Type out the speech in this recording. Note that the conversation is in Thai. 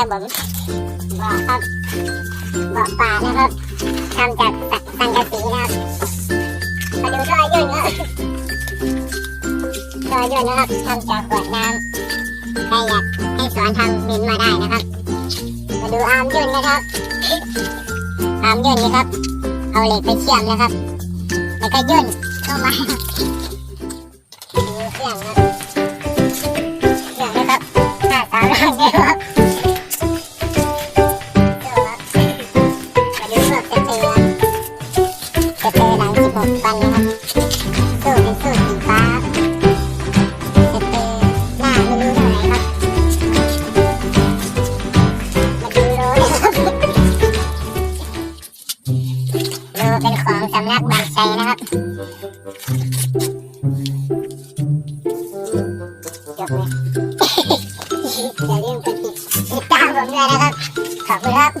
ครับผมบาะครับบาะป่านะครับทำจากสังกะสีนะครับมาดูรอยย่นครับรอยย่นนะครับทำจากขวดน้ำใครอยากให้สอนทำเมนมาได้นะครับ มาดูอาร์มย่นนะครับอาร์มย่นนี่ครับ เอาเหล็กไปเชื่อมนะครับ แล้วก็ย่นเข้ามาดูเครื่องครับเครื่องนะครับหน้าตาล่างเนี่ยครับ ฟันนะครับสูตรเป็นสูตรสีฟ้าสเปรย์หน้าไม่รู้เท่าไหร่ครับมาดูโลนะครับโลเป็นของสำนักบางไทนะครับจบเลยอย่าลืมกดติดตามผมด้วยนะครับขอบคุณครับ